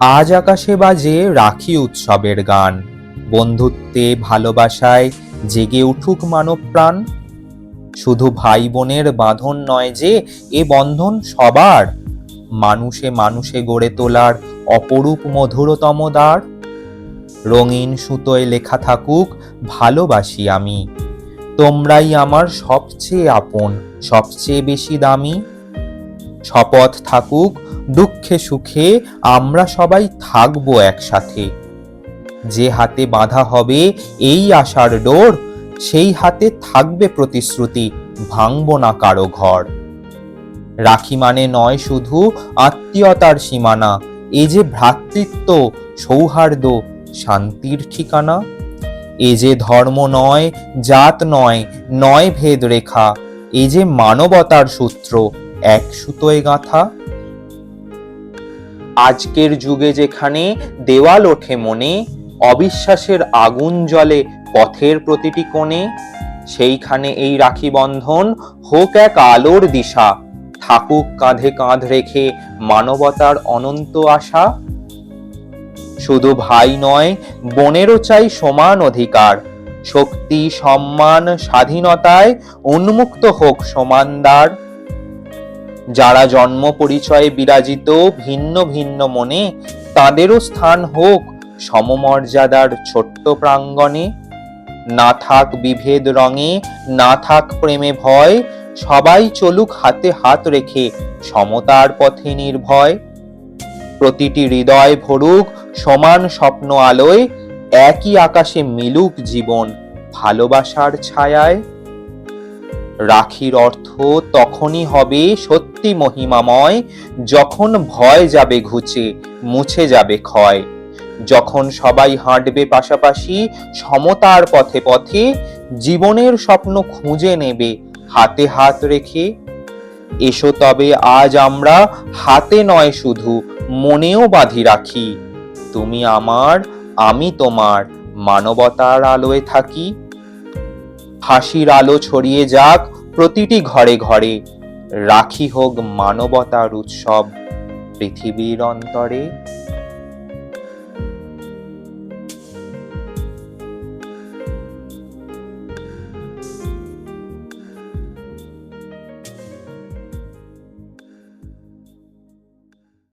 আজ আকাশে বাজে রাখি উৎসবের গান। বন্ধুত্বে, ভালোবাসায় জেগে উঠুক মানব প্রাণ। শুধু ভাই বোনের বাঁধন নয় যে, এ বন্ধন সবার। মানুষে মানুষে গড়ে তোলার অপরূপ মধুরতম দ্বার। রঙিন সুতোয় লেখা থাকুক, ভালোবাসি আমি। তোমরাই আমার সবচেয়ে আপন, সবচেয়ে বেশি দামি। শপথ থাকুক দুঃখে সুখে আমরা সবাই থাকব একসাথে। যে হাতে বাঁধা হবে এই আশার ডোর, সেই হাতে থাকবে প্রতিশ্রুতি, ভাঙবো না কারও ঘর। রাখি মানে নয় শুধু আত্মীয়তার সীমানা, এ যে ভ্রাতৃত্ব, সৌহার্দ্য, শান্তির ঠিকানা। এ যে ধর্ম নয়, জাত নয় নয় ভেদ রেখা এ যে মানবতার সূত্র, এক সুতোয় গাঁথা। আজকের যুগে যেখানে দেওয়াল ওঠে মনে, অবিশ্বাসের আগুন জ্বলে পথের প্রতিটি কোণে, সেইখানে এই রাখি বন্ধন হোক এক আলোর দিশা, থাকুক কাঁধে কাঁধ রেখে মানবতার অনন্ত আশা। শুধু ভাই নয়, বোনেরও চাই সমান অধিকার, শক্তি, সম্মান, স্বাধীনতায় উন্মুক্ত হোক সমানদার যারা জন্ম পরিচয়ে বিরাজিত ভিন্ন ভিন্ন মনে, তাদেরও স্থান হোক সমমর্যাদার ছোট্ট প্রাঙ্গণে। না থাক বিভেদ রঙে, না থাক প্রেমে ভয়, সবাই চলুক হাতে হাত রেখে সমতার পথে নির্ভয়। প্রতিটি হৃদয় ভরুক সমান স্বপ্ন আলোয়, একই আকাশে মিলুক জীবন ভালোবাসার ছায়ায়। রাখির অর্থ তখনই হবে সত্যি মহিমাময়, যখন ভয় যাবে ঘুচে, মুছে যাবে ক্ষয়। যখন সবাই হাঁটবে পাশাপাশি সমতার পথে পথে, জীবনের স্বপ্ন খুঁজে নেবে, হাতে হাত রেখে। এসো তবে আজ আমরা হাতে নয় শুধু, মনেও বাঁধি রাখি। তুমি আমার, আমি তোমার, মানবতার আলোয় থাকি। হাসির আলো ছড়িয়ে যাক প্রতিটি ঘরে ঘরে। রাখি হোক মানবতার উৎসব পৃথিবীর অন্তরে।